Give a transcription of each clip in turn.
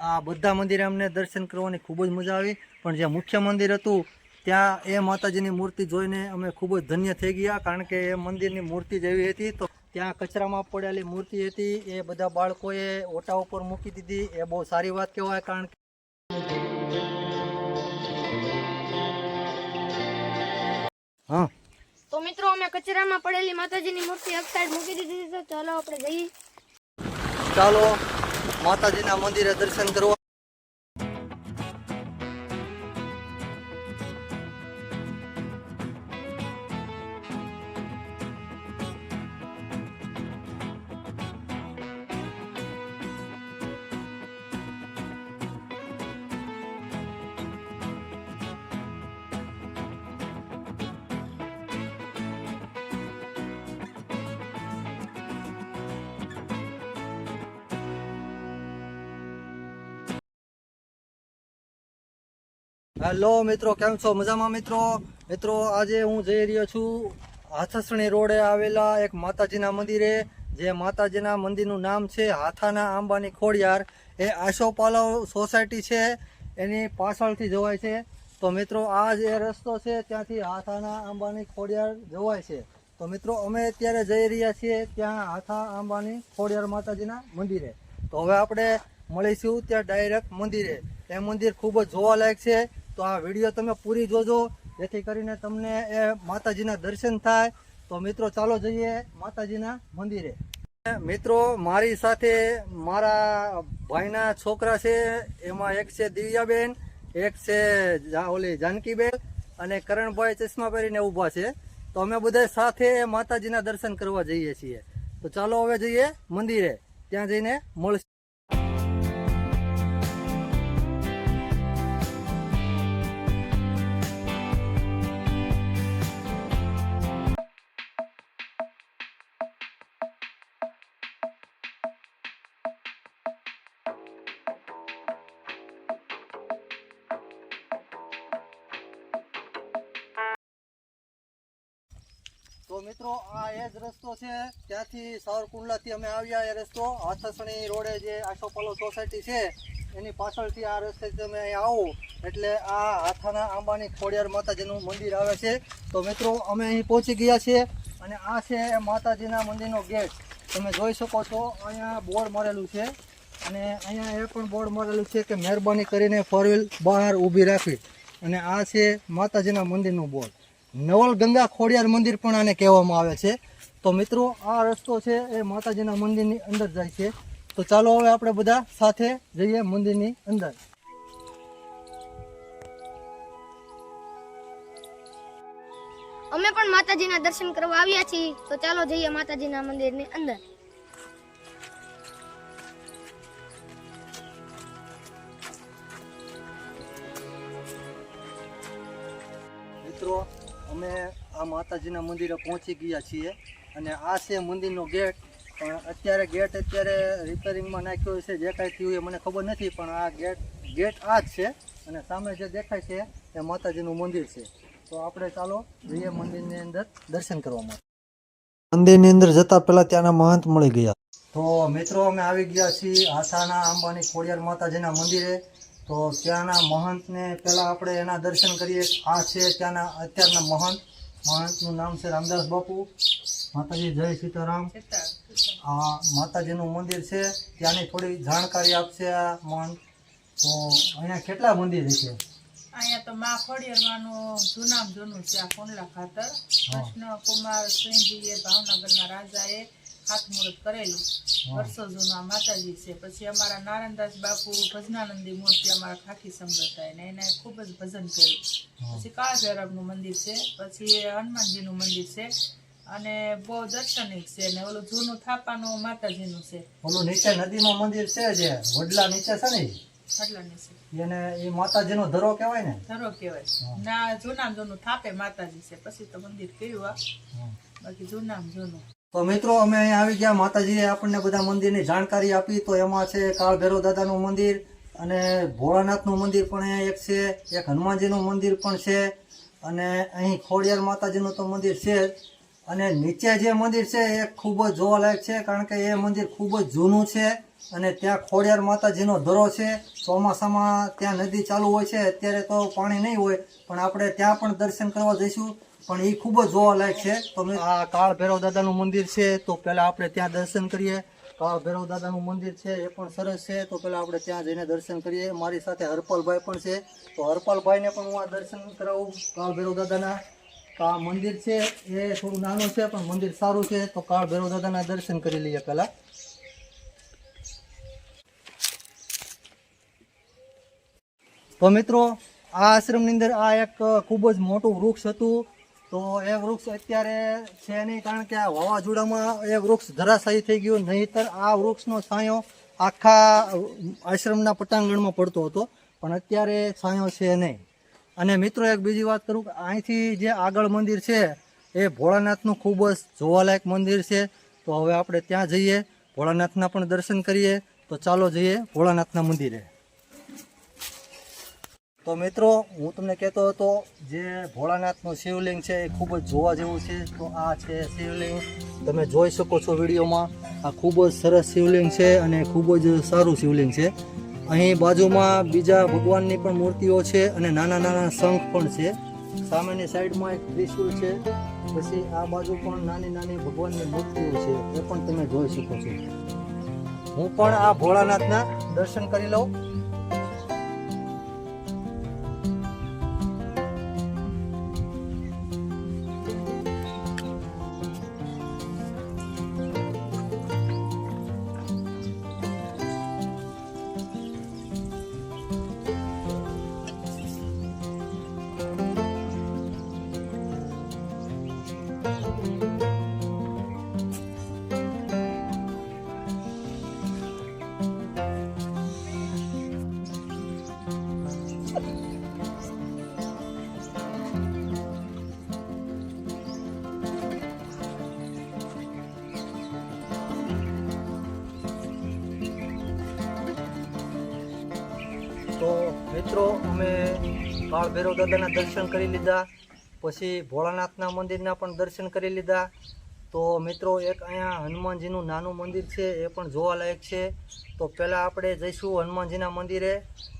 આ બધા મંદિરે અમને દર્શન કરવાની ખૂબ જ મજા આવી. પણ જે મુખ્ય મંદિર હતું ત્યાં એ માતાજીની મૂર્તિ જોઈને અમે ખૂબ જ ધન્ય થઈ ગયા કારણ કે એ મંદિરની મૂર્તિ જેવી હતી. તો ત્યાં કચરામાં પડેલી મૂર્તિ હતી એ બધા બાળકોએ ઓટા ઉપર મૂકી દીધી. એ બહુ સારી વાત કહેવાય કારણ કે હા. તો મિત્રો અમે કચરામાં પડેલી માતાજીની મૂર્તિ એક સાઈડ મૂકી દીધી છે. તો ચાલો આપણે જઈએ. ચાલો. માતાજીના મંદિરે દર્શન કરવા હેલો મિત્રો, કેમ છો? મજામાં મિત્રો? મિત્રો, આજે હું જઈ રહ્યો છું હાથસણી રોડે આવેલા એક માતાજીના મંદિરે, જે માતાજીના મંદિરનું નામ છે હાથાના આંબાની ખોડિયાર. એ આશોપાલવ સોસાયટી છે, એની પાછળથી જવાય છે. તો મિત્રો, આ જે રસ્તો છે, ત્યાંથી હાથાના આંબાની ખોડિયાર જવાય છે. તો મિત્રો, અમે અત્યારે જઈ રહ્યા છીએ ત્યાં હાથા આંબાની ખોડિયાર માતાજીના મંદિરે. તો હવે આપણે મળીશું ત્યાં ડાયરેક્ટ મંદિરે. એ મંદિર ખૂબ જ જોવાલાયક છે. તો આ વીડિયો તમે પૂરી જોજો. જેથી કરીને તમને એ માતાજીના દર્શન થાય. તો મિત્રો, ચાલો જઈએ માતાજીના મંદિરે. મિત્રો, મારી સાથે મારા ભાઈના છોકરા છે. એમાં એક છે દિવ્યાબેન, એક છે ઓલી જાનકીબેન અને કરણભાઈ ચશ્મા પહેરીને ઊભા છે. તો અમે બધા સાથે માતાજીના દર્શન કરવા જઈએ છીએ. તો ચાલો હવે જઈએ મંદિરે. ત્યાં જઈને મળશું. તો મિત્રો, આ એ જ રસ્તો છે. ત્યાંથી સાવરકુંડલાથી અમે આવ્યા એ રસ્તો. હાથસણી રોડે જે આશોપાલો સોસાયટી છે, એની પાછળથી આ રસ્તે તમે અહીં આવો. એટલે આ હાથાના આંબાની ખોડિયાર માતાજીનું મંદિર આવે છે. તો મિત્રો, અમે અહીં પહોંચી ગયા છીએ અને આ છે માતાજીના મંદિરનો ગેટ. તમે જોઈ શકો છો, અહીંયા બોર્ડ મરેલું છે અને અહીંયા એ પણ બોર્ડ મરેલું છે કે મહેરબાની કરીને ફોર બહાર ઊભી રાખવી. અને આ છે માતાજીના મંદિરનું બોર્ડ. નવલ ગંગા ખોડિયાર મંદિર પણ આને કહેવામાં આવે છે. તો મિત્રો આ રસ્તો છે એ માતાજીના મંદિરની અંદર જાય છે. તો ચાલો હવે આપણે બધા સાથે જઈએ મંદિરની અંદર. અમે પણ માતાજીના દર્શન કરવા આવ્યા છીએ. તો ચાલો જઈએ માતાજીના મંદિરની અંદર. મિત્રો અમે આ માતાજીના મંદિરે પહોંચી ગયા છીએ. અને આ છે મંદિરનો ગેટ. પણ અત્યારે ગેટ અત્યારે રિપેરિંગમાં નાખ્યો છે જે કાંઈ થયું એ મને ખબર નથી પણ આ ગેટ ગેટ આ જ છે. અને સામે જે દેખાય છે એ માતાજીનું મંદિર છે. તો આપણે ચાલો જઈએ મંદિરની અંદર દર્શન કરવા માટે. મંદિરની અંદર જતા પહેલાં ત્યાંના મહંત મળી ગયા. તો મિત્રો અમે આવી ગયા છીએ આશાના અંબાની ખોડિયાર માતાજીના મંદિરે. તો ત્યાંના મહંતને પહેલાં આપણે એના દર્શન કરીએ. આ છે ત્યાંના અત્યારના મહંત. મહંતનું નામ છે રામદાસ બાપુ. માતાજી જય સીતારામ. આ માતાજીનું મંદિર છે. ત્યાંની થોડી જાણકારી આપશે આ મહંત. તો અહીંયા કેટલા મંદિર છે? અહીંયા તો મા ખોડિયારમાંનું જૂનામ જૂનું છે આ કોંડલા ખાતર. કૃષ્ણ કુમાર સિંહજીએ ભાવનગરના રાજાએ ખાતમુહૂર્ત કરેલું. વર્ષો જૂના માતાજી છે. પછી અમારા નારાયણદાસ બાપુ ભજનાનંદી મૂર્તિ અમારા ખાખી સંપ્રદાય ને એને ખૂબ જ ભજન કર્યું. પછી કાળભૈરવનું મંદિર છે. પછી હનુમાનજીનું મંદિર છે. અને બહુ દર્શનિક છે. ને ઓલું જૂનું થાપાનું માતાજીનું છે. ઓલું નીચે નદીનું મંદિર છે જે? વડલા નીચે છે ને એને એ માતાજીનો ધરો કહેવાય ને? ધરો કહેવાય. ના જૂનામ જૂનું થાપે માતાજી છે. પછી તો મંદિર કયું આ. બાકી જૂનામ જૂનું. તો મિત્રો, અમે અહીંયા આવી ગયા. માતાજીએ આપણને બધા મંદિરની જાણકારી આપી. તો એમાં છે કાળ ભૈરવ દાદાનું મંદિર અને ભોળાનાથનું મંદિર પણ અહીંયા એક છે. એક હનુમાનજીનું મંદિર પણ છે. અને અહીં ખોડિયાર માતાજીનું તો મંદિર છે અને નીચે જે મંદિર છે એ ખૂબ જ જોવાલાયક છે, કારણ કે એ મંદિર ખૂબ જ જૂનું છે. અને ત્યાં ખોડિયાર માતાજીનો ધરો છે. ચોમાસામાં ત્યાં નદી ચાલુ હોય છે. અત્યારે તો પાણી નહીં હોય, પણ આપણે ત્યાં પણ દર્શન કરવા જઈશું. પણ એ ખૂબ જ જોવાલાયક છે. તો આ કાળ ભૈરવ દાદાનું મંદિર છે, તો પહેલાં આપણે ત્યાં દર્શન કરીએ. કાળ ભૈરવ દાદાનું મંદિર છે, એ પણ સરસ છે. તો પહેલાં આપણે ત્યાં જઈને દર્શન કરીએ. મારી સાથે હરપાલભાઈ પણ છે. તો હરપાલભાઈને પણ હું આ દર્શન કરાવું, કાળ ભૈરવ દાદાના. તો આ મંદિર છે, એ થોડું નાનું છે, પણ મંદિર સારું છે. તો કાળ ભૈરવ દાદાના દર્શન કરી લઈએ પહેલાં. તો મિત્રો, આ આશ્રમની અંદર આ એક ખૂબ જ મોટું વૃક્ષ હતું. તો એ વૃક્ષ અત્યારે છે નહીં, કારણ કે આ વાવાઝોડામાં એ વૃક્ષ ધરાશાયી થઈ ગયું. નહીતર આ વૃક્ષનો છાંયો આખા આશ્રમના પટાંગણમાં પડતો હતો. પણ અત્યારે છાંયો છે નહીં. અને મિત્રો, એક બીજી વાત કરું કે અહીંથી જે આગળ મંદિર છે, એ ભોળાનાથનું ખૂબ જ જોવાલાયક મંદિર છે. તો હવે આપણે ત્યાં જઈએ. ભોળાનાથના પણ દર્શન કરીએ. તો ચાલો જઈએ ભોળાનાથના મંદિરે. તો મિત્રો, હું તમને કહેતો હતો, જે ભોળાનાથનું શિવલિંગ છે એ ખૂબ જ જોવા જેવું છે. તો આ છે શિવલિંગ. તમે જોઈ શકો છો વિડીયોમાં, આ ખૂબ જ સરસ શિવલિંગ છે અને ખૂબ જ સારું શિવલિંગ છે. અહીં બાજુમાં બીજા ભગવાનની પણ મૂર્તિઓ છે અને નાના નાના શંખ પણ છે. સામેની સાઈડમાં એક ત્રિશુલ છે. પછી આ બાજુ પણ નાની નાની ભગવાનની મૂર્તિઓ છે. એ પણ તમે જોઈ શકો છો. હું પણ આ ભોળાનાથના દર્શન કરી લઉં. કાળ ભૈરવ દાદાના દર્શન કરી લીધા. પછી ભોળાનાથના મંદિરના પણ દર્શન કરી લીધા. તો મિત્રો, એક અહીંયા હનુમાનજીનું નાનું મંદિર છે, એ પણ જોવાલાયક છે. તો પહેલાં આપણે જઈશું હનુમાનજીના મંદિરે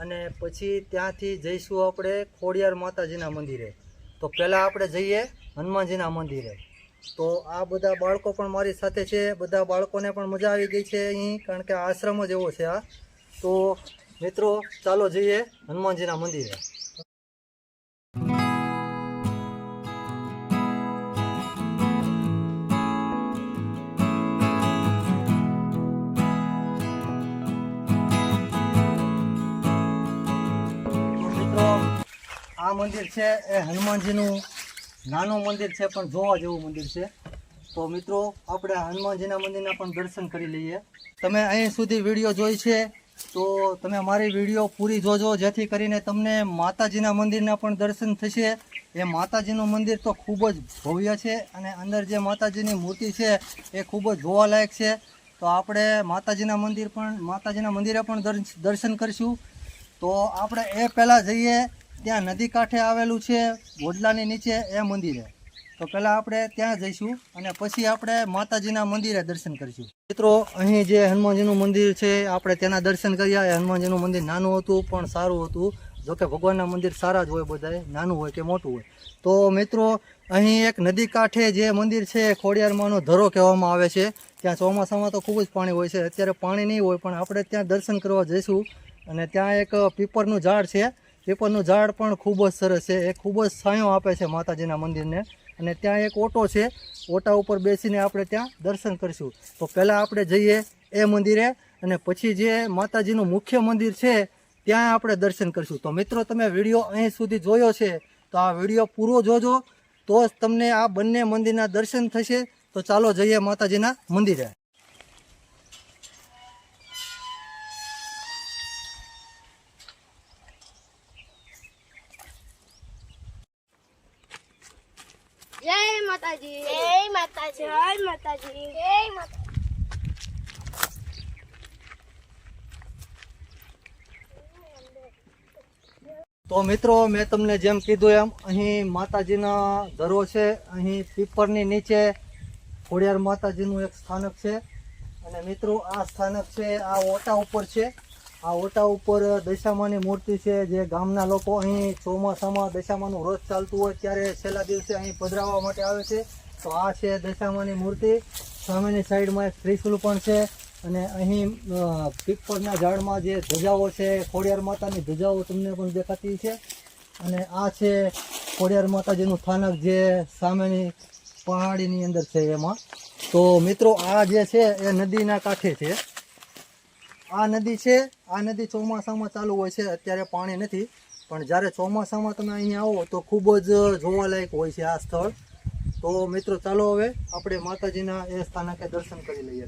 અને પછી ત્યાંથી જઈશું આપણે ખોડિયાર માતાજીના મંદિરે. તો પહેલાં આપણે જઈએ હનુમાનજીના મંદિરે. તો આ બધા બાળકો પણ મારી સાથે છે. બધા બાળકોને પણ મજા આવી ગઈ છે અહીં, કારણ કે આશ્રમ જ એવો છે આ. તો મિત્રો, ચાલો જઈએ હનુમાનજીના મંદિરે. આ મંદિર છે, એ હનુમાનજીનું નાનું મંદિર છે, પણ જોવા જેવું મંદિર છે. તો મિત્રો, આપણે હનુમાનજીના મંદિરના પણ દર્શન કરી લઈએ. તમે અહીં સુધી વીડિયો જોઈ છે. તો તમે મારી વીડિયો પૂરી જોજો, જેથી કરીને તમને માતાજીના મંદિરના પણ દર્શન થશે. એ માતાજીનું મંદિર તો ખૂબ જ ભવ્ય છે અને અંદર જે માતાજીની મૂર્તિ છે એ ખૂબ જ જોવાલાયક છે. તો આપણે માતાજીના મંદિર પણ, માતાજીના મંદિરે પણ દર્શ- દર્શન કરીશું. તો આપણે એ પહેલાં જઈએ, ત્યાં નદી કાંઠે આવેલું છે વડલાની નીચે, એ મંદિરે. તો પહેલાં આપણે ત્યાં જઈશું અને પછી આપણે માતાજીના મંદિરે દર્શન કરીશું. મિત્રો, અહીં જે હનુમાનજીનું મંદિર છે, આપણે તેના દર્શન કર્યા. એ હનુમાનજીનું મંદિર નાનું હતું, પણ સારું હતું. જોકે ભગવાનના મંદિર સારા જ હોય બધાએ નાનું હોય કે મોટું હોય. તો મિત્રો, અહીં એક નદી કાંઠે જે મંદિર છે ખોડિયારમાંનો ધરો કહેવામાં આવે છે. ત્યાં ચોમાસામાં તો ખૂબ જ પાણી હોય છે. અત્યારે પાણી નહીં હોય, પણ આપણે ત્યાં દર્શન કરવા જઈશું. અને ત્યાં એક પીપરનું ઝાડ છે. પીપરનું ઝાડ પણ ખૂબ જ સરસ છે. એ ખૂબ જ છાંયો આપે છે માતાજીના મંદિરને. અને ત્યાં એક ઓટો છે. ઓટા ઉપર બેસીને આપણે ત્યાં દર્શન કરીશું. તો પહેલાં આપણે જઈએ એ મંદિરે અને પછી જે માતાજીનું મુખ્ય મંદિર છે, ત્યાં આપણે દર્શન કરીશું. તો મિત્રો, તમે વીડિયો અહીં સુધી જોયો છે, તો આ વીડિયો પૂરો જોજો. તો જ તમને આ બંને મંદિરના દર્શન થશે. તો ચાલો જઈએ માતાજીના મંદિરે. માતાજી. જય માતાજી. જય માતાજી. જય માતા તો મિત્રો મેં તમને જેમ કીધું એમ અહીં માતાજીના ધરો છે અહીં પીપરની નીચે ખોડિયાર માતાજીનું એક સ્થાનક છે. અને મિત્રો આ સ્થાનક છે આ ઓટા ઉપર છે. આ ઓટા ઉપર દશામાની મૂર્તિ છે, જે ગામના લોકો અહીં ચોમાસામાં દશામાનું વ્રત ચાલતું હોય ત્યારે છેલ્લા દિવસે અહીં પધરાવવા માટે આવે છે. તો આ છે દશામાની મૂર્તિ. સામેની સાઈડમાં એક ત્રિશુલ પણ છે અને અહીં પીપળના ઝાડમાં જે ધજાઓ છે, ખોડિયાર માતાની ધજાઓ તમને પણ દેખાતી છે. અને આ છે ખોડિયાર માતાજીનું સ્થાનક જે સામેની પહાડીની અંદર છે એમાં. તો મિત્રો, આ જે છે એ નદીના કાંઠે છે. આ નદી છે, આ નદી ચોમાસામાં ચાલુ હોય છે, અત્યારે પાણી નથી. પણ જ્યારે ચોમાસામાં તમે અહીંયા આવો તો ખૂબ જ જોવાલાયક હોય છે આ સ્થળ. તો મિત્રો ચાલો હવે આપણે માતાજીના એ સ્થાનકે દર્શન કરી લઈએ.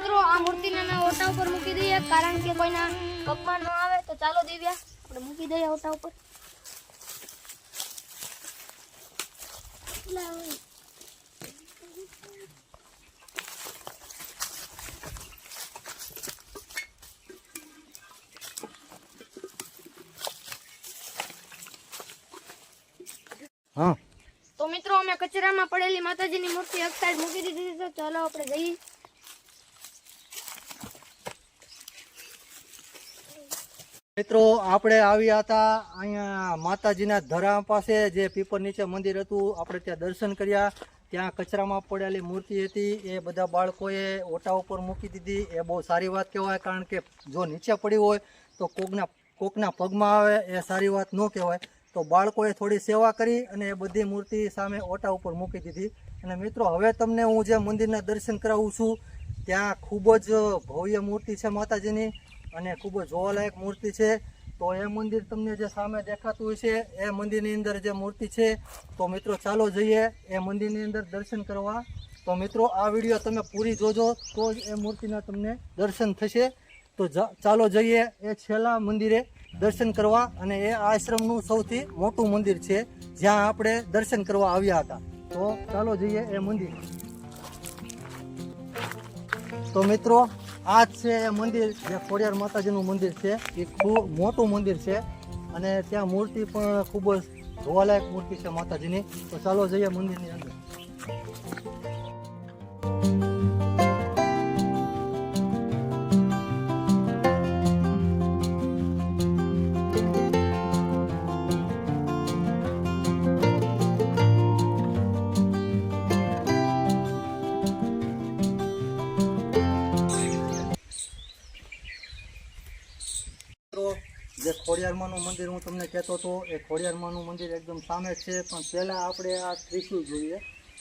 મિત્રો આ મૂર્તિને મેં ઓટા ઉપર મૂકી દઈએ કારણ કે કોઈના પગમાં ન આવે તો ચાલો દિવ્યા આપણે મૂકી દઈએ ઓટા ઉપર. હા. તો મિત્રો અમે કચરામાં પડેલી માતાજીની મૂર્તિ એક સાઈડ મૂકી દીધી તો ચાલો આપણે જઈએ. મિત્રો, આપણે આવ્યા હતા અહીંયા માતાજીના ધરા પાસે, જે પીપર નીચે મંદિર હતું. આપણે ત્યાં દર્શન કર્યા. ત્યાં કચરામાં પડેલી મૂર્તિ હતી. એ બધા બાળકોએ ઓટા ઉપર મૂકી દીધી. એ બહુ સારી વાત કહેવાય, કારણ કે જો નીચે પડી હોય, તો કોકના કોકના પગમાં આવે, એ સારી વાત ન કહેવાય. તો બાળકોએ થોડી સેવા કરી અને એ બધી મૂર્તિ સામે ઓટા ઉપર મૂકી દીધી. અને મિત્રો, હવે તમને હું જે મંદિરના દર્શન કરાવું છું, ત્યાં ખૂબ જ ભવ્ય મૂર્તિ છે માતાજીની. અને ખૂબ જ જોવાલાયક મૂર્તિ છે. તો એ મંદિર તમને જે સામે દેખાતું હોય છે, એ મંદિરની અંદર જે મૂર્તિ છે, તો મિત્રો ચાલો જઈએ, એ મંદિરની અંદર દર્શન કરવા. તો મિત્રો, આ વીડિયો તમે પૂરી જોજો, તો જ એ મૂર્તિના તમને દર્શન થશે. તો ચાલો જઈએ, એ છેલ્લા મંદિરે દર્શન કરવા અને એ આશ્રમનું સૌથી મોટું મંદિર છે, જ્યાં આપણે દર્શન કરવા આવ્યા હતા. તો ચાલો જઈએ એ મંદિર. તો મિત્રો આ જ છે એ મંદિર જે ખોડિયાર માતાજીનું મંદિર છે. એ ખૂબ મોટું મંદિર છે અને ત્યાં મૂર્તિ પણ ખૂબ જ જોવાલાયક મૂર્તિ છે માતાજીની. તો ચાલો જઈએ મંદિરની અંદર. ખોડિયારમાંનું મંદિર હું તમને કહેતો હતો, એ ખોડિયારમાંનું મંદિર એકદમ સામે છે. પણ પહેલાં આપણે આ ત્રિશુલ જોઈએ.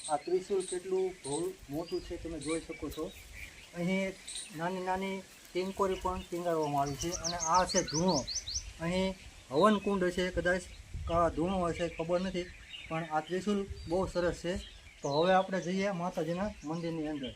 આ ત્રિશુલ કેટલું ભવ્ય મોટું છે તમે જોઈ શકો છો. અહીં નાની નાની ટીંકોરી પણ ટીંગાડવામાં આવી છે અને આ છે ધૂણો. અહીં હવનકુંડ છે, કદાચ કાળા ધૂણો હશે, ખબર નથી, પણ આ ત્રિશુલ બહુ સરસ છે. તો હવે આપણે જઈએ માતાજીના મંદિરની અંદર.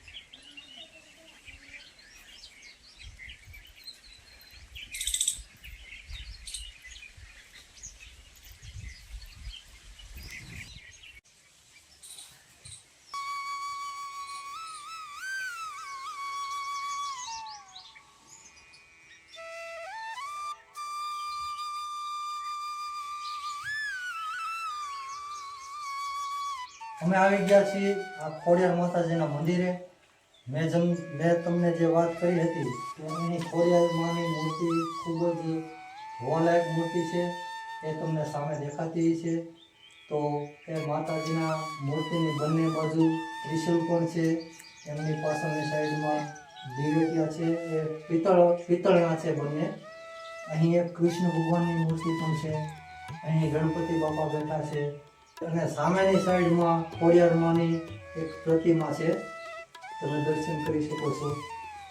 અમે આવી ગયા છીએ આ ખોડિયાર માતાજીના મંદિરે. મેં જમ, મેં તમને જે વાત કરી હતી એની ખોડિયાર માની મૂર્તિ ખૂબ જ વોલાયક મૂર્તિ છે. એ તમને સામે દેખાતી છે. તો એ માતાજીના મૂર્તિની બંને બાજુ ત્રિશુલ પણ છે. એમની પાછળની સાઈડમાં દિવેટિયા છે. એ પિત્તળ, પિત્તળના છે બંને. અહીં એક કૃષ્ણ ભગવાનની મૂર્તિ પણ છે. અહીં ગણપતિ બાપા બેઠા છે. અને સામેની સાઈડમાં ખોડિયારમાંની એક પ્રતિમા છે. તમે દર્શન કરી શકો છો.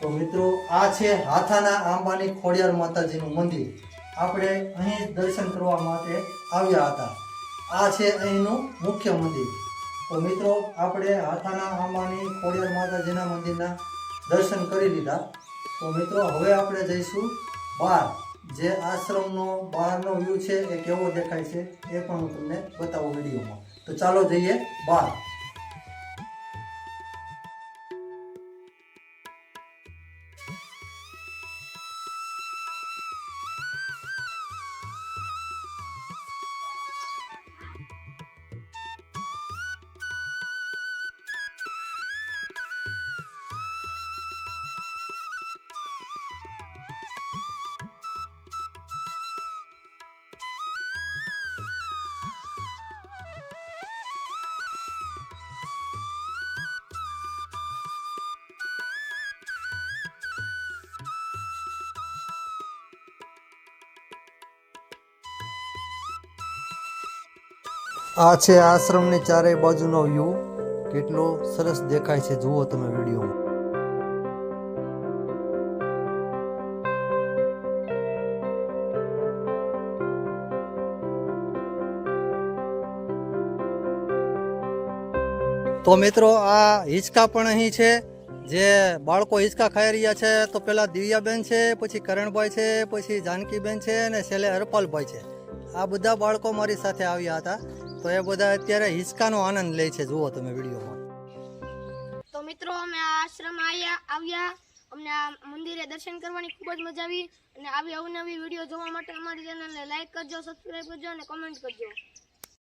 તો મિત્રો, આ છે હાથાના આંબાની ખોડિયાર માતાજીનું મંદિર. આપણે અહીં દર્શન કરવા માટે આવ્યા હતા. આ છે અહીંનું મુખ્ય મંદિર. તો મિત્રો, આપણે હાથાના આંબાની ખોડિયાર માતાજીના મંદિરના દર્શન કરી લીધા. તો મિત્રો, હવે આપણે જઈશું બહાર જે આશ્રમનો બહારનો વ્યૂ છે એ કેવો દેખાય છે એ પણ હું તમને બતાવું વિડીયોમાં. તો ચાલો જઈએ બહાર. આ છે આશ્રમની ચારેય બાજુનો વ્યૂ કેટલો સરસ દેખાય છે. જુઓ તમે વિડીયોમાં. તો મિત્રો, આ હિંચકા પણ અહીં છે. જે બાળકો હિંચકા ખાઈ રહ્યા છે, તો પેલા દિવ્યાબેન છે, પછી કરણભાઈ છે, પછી જાનકીબેન છે અને છેલ્લે હરપાલભાઈ છે. આ બધા બાળકો મારી સાથે આવ્યા હતા. તો એ બધા અત્યારે હિંચકાનો આનંદ લે છે. જુઓ તમે વિડીયોમાં. તો મિત્રો અમે આ આશ્રમ આવ્યા આવ્યા. અમને આ મંદિરે દર્શન કરવાની ખૂબ જ મજા આવી. અને આવી અવનવી વીડિયો જોવા માટે અમારી ચેનલને લાઈક કરજો સબસ્ક્રાઈબ કરજો અને કમેન્ટ કરજો.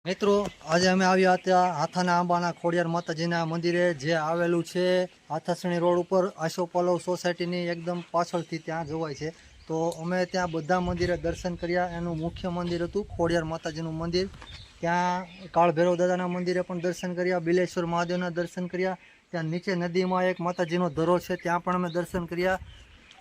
મિત્રો આજે અમે આવ્યા હતા હાથાના આંબાના ખોડિયાર માતાજીના મંદિરે જે આવેલું છે હાથસણી રોડ ઉપર આશોપાલવ સોસાયટીની એકદમ પાછળથી ત્યાં જોવાય છે. તો અમે ત્યાં બધા મંદિરે દર્શન કર્યા. એનું મુખ્ય મંદિર હતું ખોડિયાર માતાજીનું મંદિર. ત્યાં કાળ ભૈરવ દાદાના મંદિરે પણ દર્શન કર્યા, બિલેશ્વર મહાદેવના દર્શન કર્યા, ત્યાં નીચે નદીમાં એક માતાજીનો ધરો છે, ત્યાં પણ અમે દર્શન કર્યા.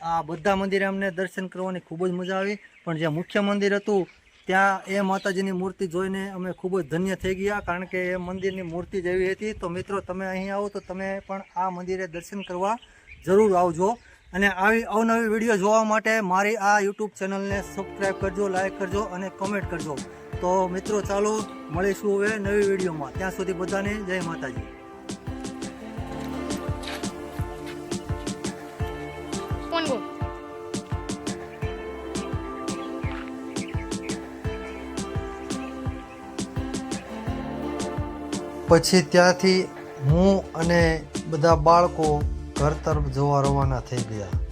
આ બધા મંદિરે અમને દર્શન કરવાની ખૂબ જ મજા આવી. પણ જે મુખ્ય મંદિર હતું, ત્યાં એ માતાજીની મૂર્તિ જોઈને અમે ખૂબ જ ધન્ય થઈ ગયા, કારણ કે એ મંદિરની મૂર્તિ જ એવી હતી. તો મિત્રો, તમે અહીં આવો તો તમે પણ આ મંદિરે દર્શન કરવા જરૂર આવજો. અને આવી અવનવી વીડિયો જોવા માટે મારી આ યુટ્યુબ ચેનલને સબસ્ક્રાઈબ કરજો લાઈક કરજો અને કમેન્ટ કરજો. તો મિત્રો ચાલો મળીશું હવે નવી વિડીયોમાં. ત્યાં સુધી બધાને જય માતાજી. પછી ત્યાંથી હું અને બધા બાળકો ઘર તરફ જવા રવાના થઈ ગયા.